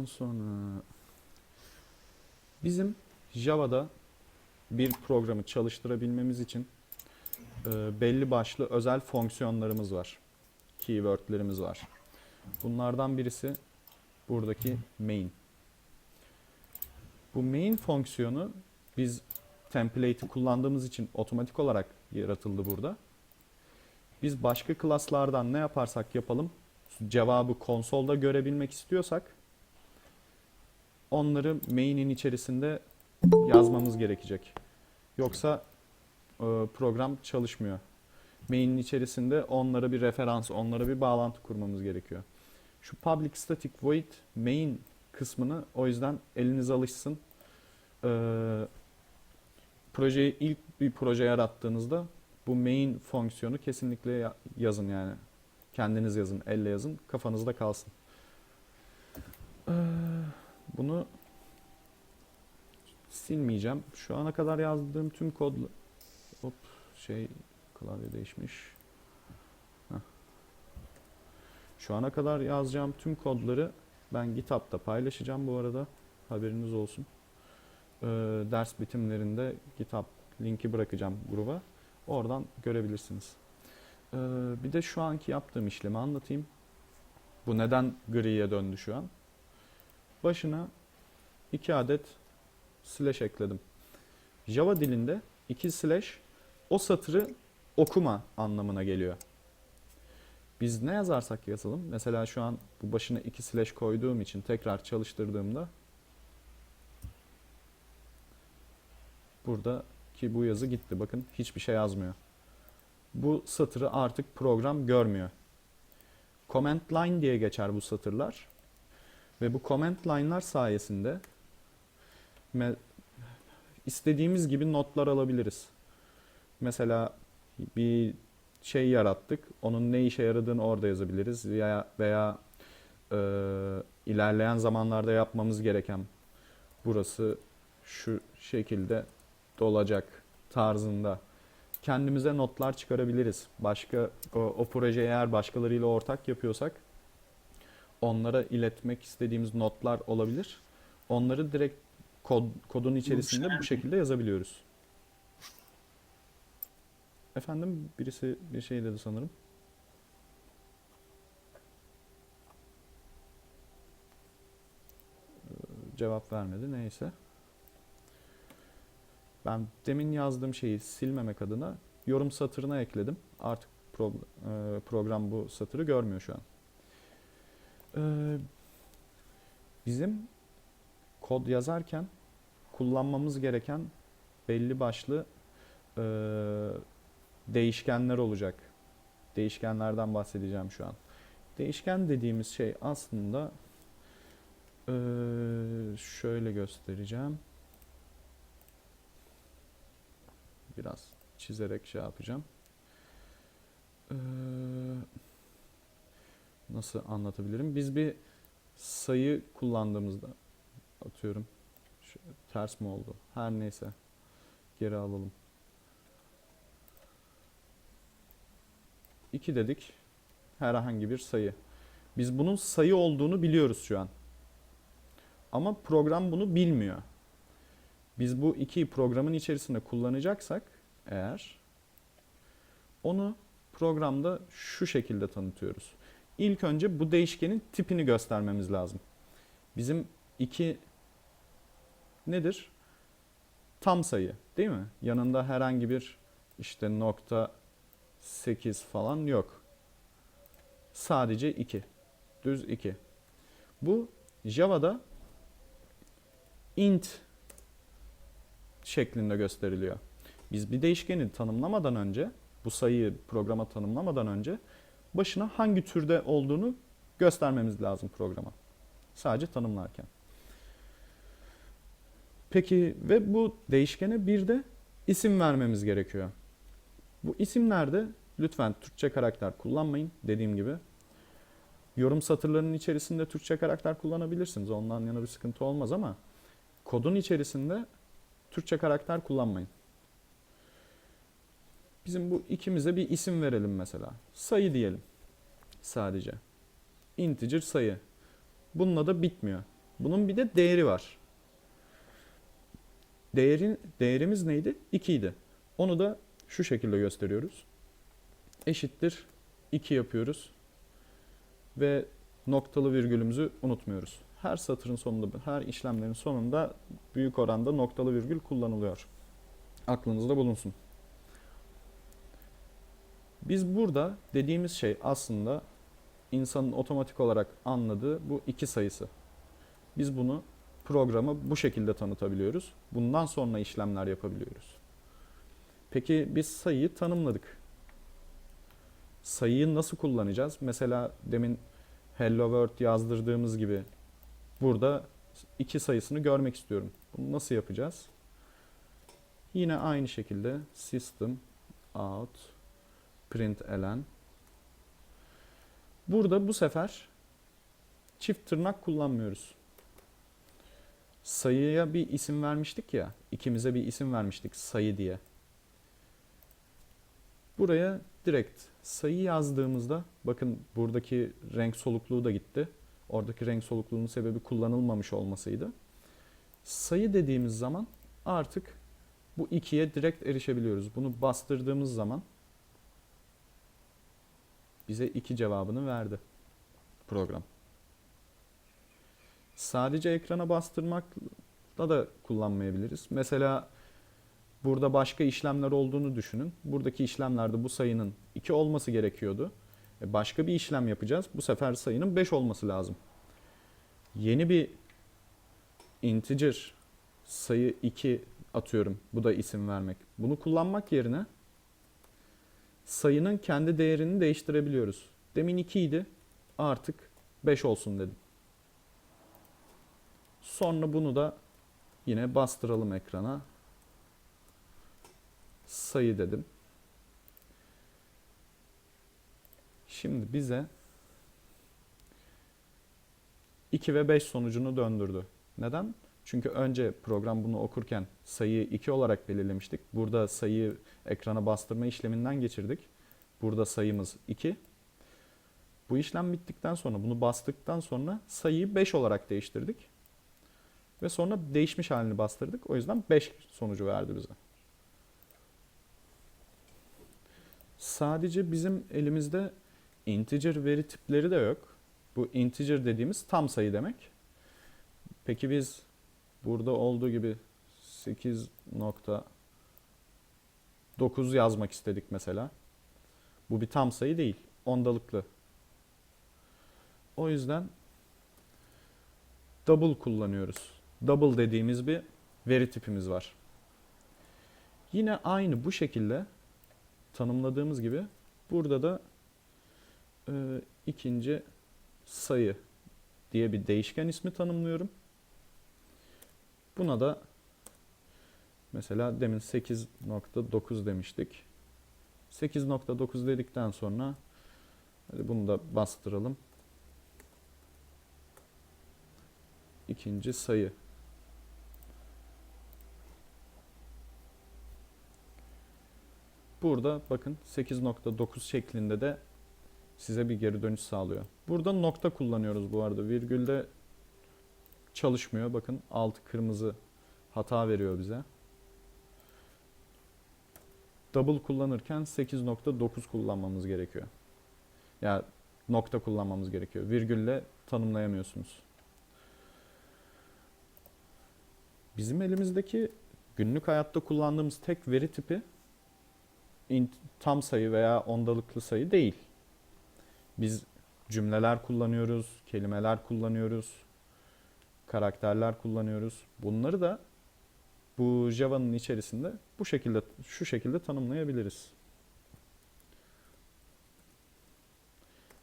Ondan sonra bizim Java'da bir programı çalıştırabilmemiz için e, belli başlı özel fonksiyonlarımız var. Keywordlerimiz var. Bunlardan birisi buradaki main. Bu main fonksiyonu biz template'i kullandığımız için otomatik olarak yaratıldı burada. Biz başka klaslardan ne yaparsak yapalım cevabı konsolda görebilmek istiyorsak onları main'in içerisinde yazmamız gerekecek. Yoksa e, program çalışmıyor. Main'in içerisinde onlara bir referans, onlara bir bağlantı kurmamız gerekiyor. Şu public static void main kısmını o yüzden eliniz alışsın. Ee, projeyi ilk bir proje yarattığınızda bu main fonksiyonu kesinlikle ya- yazın yani. Kendiniz yazın, elle yazın, kafanızda kalsın. Ee, bunu silmeyeceğim. Şu ana kadar yazdığım tüm kod hop şey klavye değişmiş. Heh. Şu ana kadar yazacağım tüm kodları ben GitHub'da paylaşacağım bu arada. Haberiniz olsun. Ee, ders bitimlerinde GitHub linki bırakacağım gruba. Oradan görebilirsiniz. Ee, bir de şu anki yaptığım işlemi anlatayım. Bu neden griye döndü şu an? Başına iki adet slash ekledim. Java dilinde iki slash o satırı okuma anlamına geliyor. Biz ne yazarsak yazalım. Mesela şu an bu başına iki slash koyduğum için tekrar çalıştırdığımda burada ki bu yazı gitti. Bakın hiçbir şey yazmıyor. Bu satırı artık program görmüyor. Comment line diye geçer bu satırlar. Ve bu comment line'lar sayesinde istediğimiz gibi notlar alabiliriz. Mesela bir şey yarattık. Onun ne işe yaradığını orada yazabiliriz. Veya, veya e, ilerleyen zamanlarda yapmamız gereken burası şu şekilde dolacak tarzında kendimize notlar çıkarabiliriz. Başka o, o projeyi eğer başkalarıyla ortak yapıyorsak onlara iletmek istediğimiz notlar olabilir. Onları direkt kod, kodun içerisinde bu şekilde yazabiliyoruz. Efendim birisi bir şey dedi sanırım. Ee, Cevap vermedi neyse. Ben demin yazdığım şeyi silmemek adına yorum satırına ekledim. Artık pro- e, program bu satırı görmüyor şu an. Ee, Bizim kod yazarken kullanmamız gereken belli başlı e, değişkenler olacak. Değişkenlerden bahsedeceğim şu an. Değişken dediğimiz şey aslında e, şöyle göstereceğim. Biraz çizerek şey yapacağım. Ee, nasıl anlatabilirim? Biz bir sayı kullandığımızda atıyorum şu, ters mi oldu? Her neyse geri alalım. 2 dedik. Herhangi bir sayı. Biz bunun sayı olduğunu biliyoruz şu an. Ama program bunu bilmiyor. Biz bu ikiyi programın içerisinde kullanacaksak eğer onu programda şu şekilde tanıtıyoruz. İlk önce bu değişkenin tipini göstermemiz lazım. Bizim iki nedir? Tam sayı değil mi? Yanında herhangi bir işte nokta 8 falan yok. Sadece 2. Düz 2. Bu Java'da int şeklinde gösteriliyor. Biz bir değişkeni tanımlamadan önce, bu sayıyı programa tanımlamadan önce başına hangi türde olduğunu göstermemiz lazım programa. Sadece tanımlarken. Peki ve bu değişkene bir de isim vermemiz gerekiyor. Bu isimlerde lütfen Türkçe karakter kullanmayın dediğim gibi. Yorum satırlarının içerisinde Türkçe karakter kullanabilirsiniz. Ondan yana bir sıkıntı olmaz ama kodun içerisinde Türkçe karakter kullanmayın. Bizim bu ikimize bir isim verelim mesela. Sayı diyelim. Sadece. Integer sayı. Bununla da bitmiyor. Bunun bir de değeri var. Değerin, değerimiz neydi? 2 idi. Onu da şu şekilde gösteriyoruz. Eşittir 2 yapıyoruz. Ve noktalı virgülümüzü unutmuyoruz. Her satırın sonunda, her işlemlerin sonunda büyük oranda noktalı virgül kullanılıyor. Aklınızda bulunsun. Biz burada dediğimiz şey aslında insanın otomatik olarak anladığı bu iki sayısı. Biz bunu programı bu şekilde tanıtabiliyoruz. Bundan sonra işlemler yapabiliyoruz. Peki biz sayıyı tanımladık. Sayıyı nasıl kullanacağız? Mesela demin Hello World yazdırdığımız gibi burada iki sayısını görmek istiyorum. Bunu nasıl yapacağız? Yine aynı şekilde system out println Burada bu sefer çift tırnak kullanmıyoruz. Sayıya bir isim vermiştik ya, ikimize bir isim vermiştik sayı diye. Buraya direkt sayı yazdığımızda bakın buradaki renk solukluğu da gitti. Oradaki renk solukluğunun sebebi kullanılmamış olmasıydı. Sayı dediğimiz zaman artık bu ikiye direkt erişebiliyoruz. Bunu bastırdığımız zaman bize iki cevabını verdi program. Sadece ekrana bastırmakla da kullanmayabiliriz. Mesela burada başka işlemler olduğunu düşünün. Buradaki işlemlerde bu sayının 2 olması gerekiyordu. E başka bir işlem yapacağız. Bu sefer sayının 5 olması lazım. Yeni bir integer sayı 2 atıyorum. Bu da isim vermek. Bunu kullanmak yerine sayının kendi değerini değiştirebiliyoruz. Demin 2 idi. Artık 5 olsun dedim. Sonra bunu da yine bastıralım ekrana. Sayı dedim. Şimdi bize 2 ve 5 sonucunu döndürdü. Neden? Çünkü önce program bunu okurken sayıyı 2 olarak belirlemiştik. Burada sayıyı ekrana bastırma işleminden geçirdik. Burada sayımız 2. Bu işlem bittikten sonra bunu bastıktan sonra sayıyı 5 olarak değiştirdik. Ve sonra değişmiş halini bastırdık. O yüzden 5 sonucu verdi bize. Sadece bizim elimizde integer veri tipleri de yok. Bu integer dediğimiz tam sayı demek. Peki biz burada olduğu gibi 8.9 yazmak istedik mesela. Bu bir tam sayı değil. Ondalıklı. O yüzden double kullanıyoruz. Double dediğimiz bir veri tipimiz var. Yine aynı bu şekilde tanımladığımız gibi burada da e, ikinci sayı diye bir değişken ismi tanımlıyorum. Buna da mesela demin 8.9 demiştik. 8.9 dedikten sonra hadi bunu da bastıralım. İkinci sayı. Burada bakın 8.9 şeklinde de size bir geri dönüş sağlıyor. Burada nokta kullanıyoruz bu arada. Virgülde çalışmıyor. Bakın alt kırmızı hata veriyor bize. Double kullanırken 8.9 kullanmamız gerekiyor. Ya yani nokta kullanmamız gerekiyor. Virgülle tanımlayamıyorsunuz. Bizim elimizdeki günlük hayatta kullandığımız tek veri tipi tam sayı veya ondalıklı sayı değil. Biz cümleler kullanıyoruz, kelimeler kullanıyoruz, karakterler kullanıyoruz. Bunları da bu Java'nın içerisinde bu şekilde şu şekilde tanımlayabiliriz.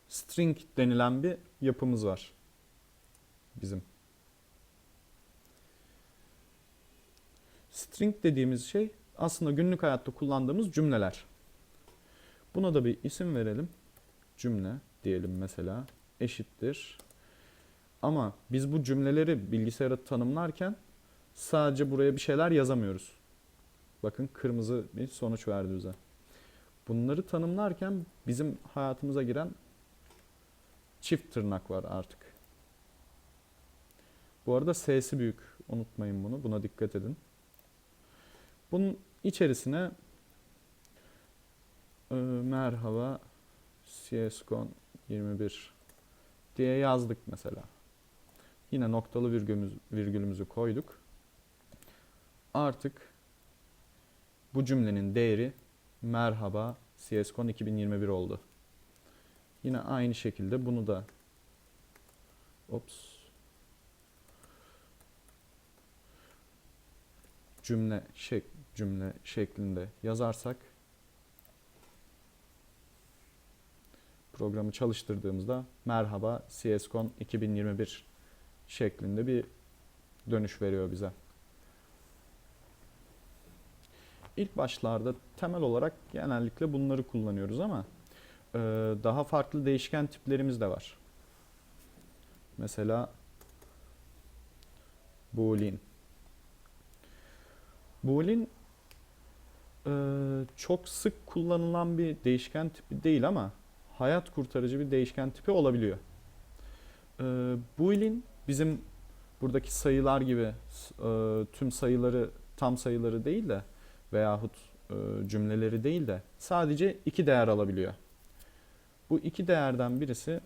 String denilen bir yapımız var bizim. String dediğimiz şey aslında günlük hayatta kullandığımız cümleler. Buna da bir isim verelim. Cümle diyelim mesela eşittir. Ama biz bu cümleleri bilgisayara tanımlarken sadece buraya bir şeyler yazamıyoruz. Bakın kırmızı bir sonuç verdi bize. Bunları tanımlarken bizim hayatımıza giren çift tırnak var artık. Bu arada S'si büyük. Unutmayın bunu. Buna dikkat edin. Bunun içerisine e, merhaba CSGO 21 diye yazdık mesela. Yine noktalı virgülümüz, virgülümüzü koyduk. Artık bu cümlenin değeri merhaba CSGO 2021 oldu. Yine aynı şekilde bunu da ops cümle şek cümle şeklinde yazarsak programı çalıştırdığımızda merhaba CSGO 2021 şeklinde bir dönüş veriyor bize. İlk başlarda temel olarak genellikle bunları kullanıyoruz ama e, daha farklı değişken tiplerimiz de var. Mesela boolean. Boolean e, çok sık kullanılan bir değişken tipi değil ama hayat kurtarıcı bir değişken tipi olabiliyor. E, boolean bizim buradaki sayılar gibi e, tüm sayıları tam sayıları değil de veyahut e, cümleleri değil de sadece iki değer alabiliyor. Bu iki değerden birisi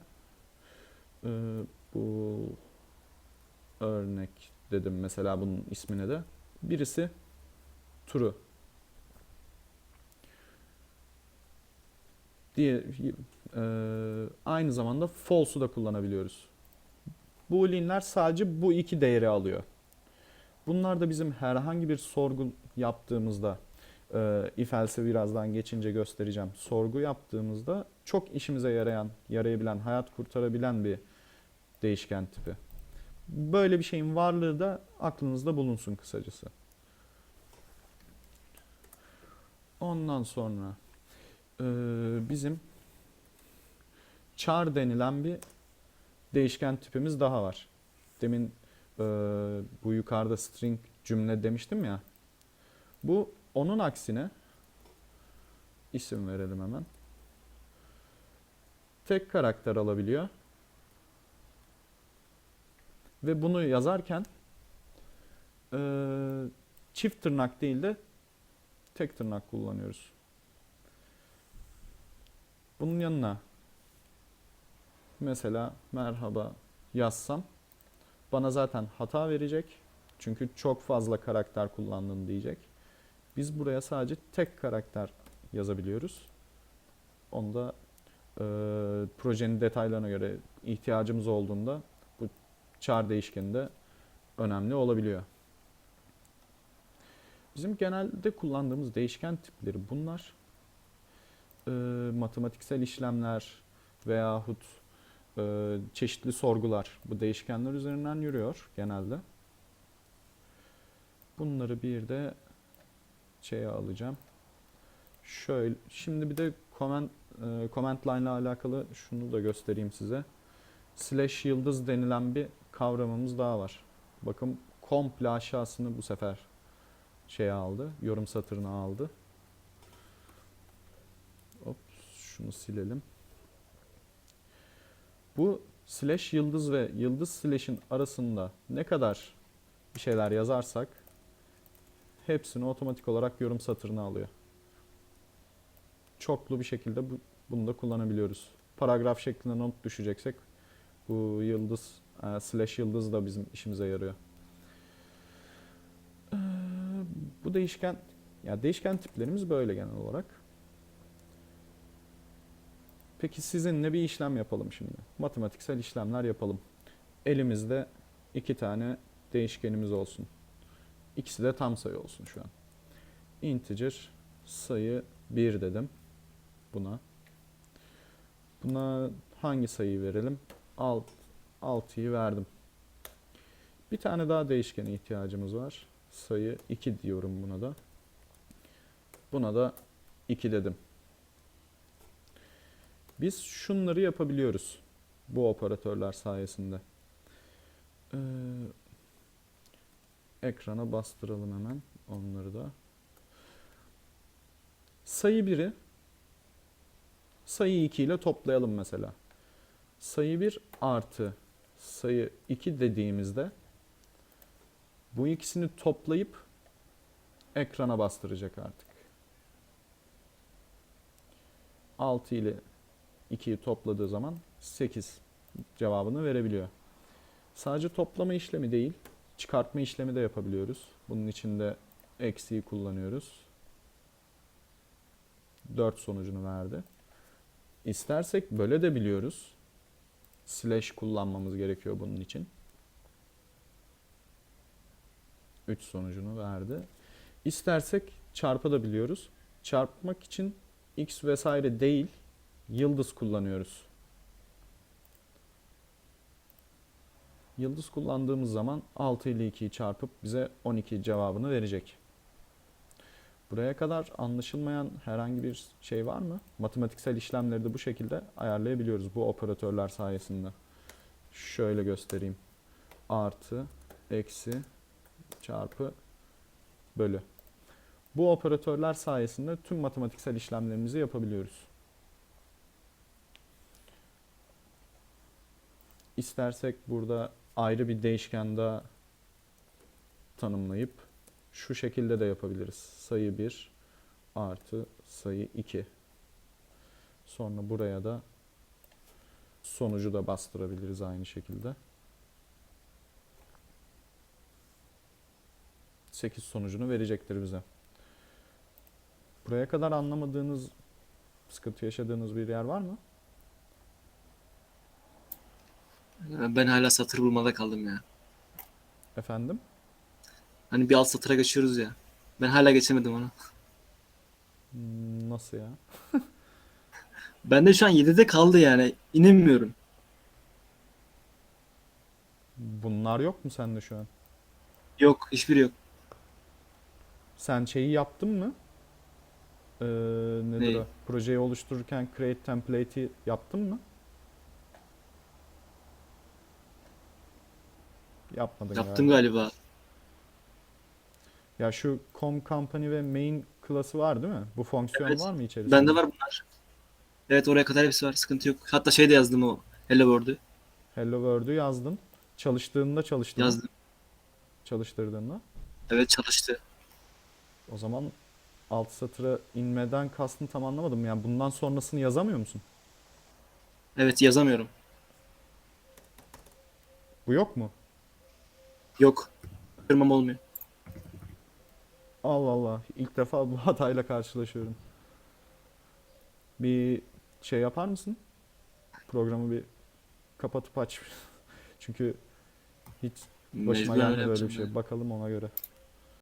e, bu örnek dedim mesela bunun ismine de. Birisi true. Diye e, aynı zamanda false'u da kullanabiliyoruz. Boolean'ler sadece bu iki değeri alıyor. Bunlar da bizim herhangi bir sorgu yaptığımızda e, if else'i birazdan geçince göstereceğim. Sorgu yaptığımızda çok işimize yarayan, yarayabilen, hayat kurtarabilen bir değişken tipi. Böyle bir şeyin varlığı da aklınızda bulunsun kısacası. Ondan sonra e, bizim char denilen bir değişken tipimiz daha var. Demin e, bu yukarıda string cümle demiştim ya. Bu onun aksine isim verelim hemen. Tek karakter alabiliyor. Ve bunu yazarken e, çift tırnak değil de tek tırnak kullanıyoruz. Bunun yanına mesela merhaba yazsam bana zaten hata verecek. Çünkü çok fazla karakter kullandın diyecek. Biz buraya sadece tek karakter yazabiliyoruz. Onu da e, projenin detaylarına göre ihtiyacımız olduğunda bu char değişkeni de önemli olabiliyor. Bizim genelde kullandığımız değişken tipleri bunlar. E, matematiksel işlemler veyahut e, çeşitli sorgular bu değişkenler üzerinden yürüyor genelde. Bunları bir de şeye alacağım. Şöyle şimdi bir de comment e, comment line ile alakalı şunu da göstereyim size. Slash yıldız denilen bir kavramımız daha var. Bakın komple aşağısını bu sefer şeye aldı. Yorum satırına aldı. Hop şunu silelim. Bu slash yıldız ve yıldız slash'in arasında ne kadar bir şeyler yazarsak hepsini otomatik olarak yorum satırına alıyor. Çoklu bir şekilde bu, bunu da kullanabiliyoruz. Paragraf şeklinde not düşeceksek bu yıldız e, slash yıldız da bizim işimize yarıyor. Ee, bu değişken ya değişken tiplerimiz böyle genel olarak. Peki sizinle bir işlem yapalım şimdi. Matematiksel işlemler yapalım. Elimizde iki tane değişkenimiz olsun. İkisi de tam sayı olsun şu an. Integer sayı 1 dedim buna. Buna hangi sayıyı verelim? Alt, 6'yı verdim. Bir tane daha değişkene ihtiyacımız var. Sayı 2 diyorum buna da. Buna da 2 dedim. Biz şunları yapabiliyoruz. Bu operatörler sayesinde. Ee, ekrana bastıralım hemen onları da. Sayı 1'i sayı 2 ile toplayalım mesela. Sayı 1 artı sayı 2 dediğimizde Bu ikisini toplayıp ekrana bastıracak artık. 6 ile 2'yi topladığı zaman 8 cevabını verebiliyor. Sadece toplama işlemi değil, çıkartma işlemi de yapabiliyoruz. Bunun için de eksiği kullanıyoruz. 4 sonucunu verdi. İstersek böyle de biliyoruz. Slash kullanmamız gerekiyor bunun için. 3 sonucunu verdi. İstersek çarpı da biliyoruz. Çarpmak için x vesaire değil, yıldız kullanıyoruz. Yıldız kullandığımız zaman 6 ile 2'yi çarpıp bize 12 cevabını verecek. Buraya kadar anlaşılmayan herhangi bir şey var mı? Matematiksel işlemleri de bu şekilde ayarlayabiliyoruz bu operatörler sayesinde. Şöyle göstereyim. Artı, eksi, çarpı, bölü. Bu operatörler sayesinde tüm matematiksel işlemlerimizi yapabiliyoruz. İstersek burada ayrı bir değişken daha tanımlayıp şu şekilde de yapabiliriz. Sayı 1 artı sayı 2. Sonra buraya da sonucu da bastırabiliriz aynı şekilde. 8 sonucunu verecektir bize. Buraya kadar anlamadığınız, sıkıntı yaşadığınız bir yer var mı? Ben hala satır bulmada kaldım ya. Efendim? Hani bir alt satıra geçiyoruz ya. Ben hala geçemedim onu. Hmm, Nasıl ya? Ben de şu an 7'de kaldı yani. İnemiyorum. Bunlar yok mu sende şu an? Yok, hiçbiri yok. Sen şeyi yaptın mı? Ee, nedir Neyi? o? Projeyi oluştururken create template'i yaptın mı? Yapmadın Yaptım galiba. galiba. Ya şu com company ve main klası var değil mi? Bu fonksiyon Evet. var mı içerisinde? Bende var bunlar. Evet oraya kadar hepsi var. Sıkıntı yok. Hatta şey de yazdım o. Hello World'ü. Hello World'ü yazdın. Çalıştığında çalıştı mı? Yazdım. Çalıştırdığında. Evet çalıştı. O zaman alt satıra inmeden kastını tam anlamadım. Yani bundan sonrasını yazamıyor musun? Evet yazamıyorum. Bu yok mu? Yok. Kırmam olmuyor. Allah Allah. İlk defa bu hatayla karşılaşıyorum. Bir şey yapar mısın? Programı bir kapatıp aç. Çünkü hiç başıma Mecburen gelmedi böyle bir yapacağım şey. Bakalım ona göre.